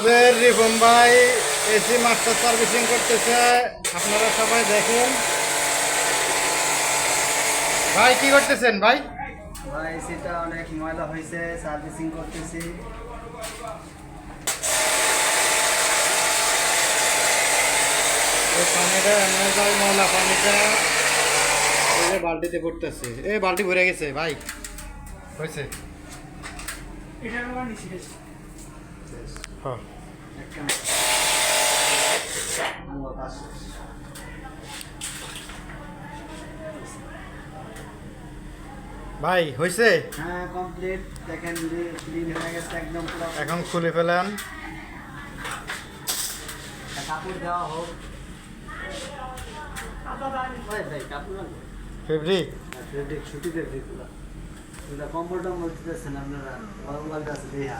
আমাদের রিপন ভাই AC master servicing করতেছে। আপনারা সবাই দেখেন। ভাই কি করতেছেন ভাই? ভাই সেটা অনেক ময়লা হয়েছে সার্ভিসিং করতেছি। পানিটা এমন যায় ময়লা পানিটা এই বালতিতে পড়তেছে। এই বালতি ভরে গেছে ভাই। হয়েছে। হ্যাঁ। ভাই হয়েছে হ্যাঁ কমপ্লিট দেখেন ক্লিন হয়ে গেছে একদম পুরো। এখন খুলে ফেলেন। কাপড় দেওয়া হোক। ফেব্রিক ফেব্রিক সুতি ফেব্রিকগুলো। কম্বল টম্বল দিতেছেন আপনারা। গরম লাগতে দেহা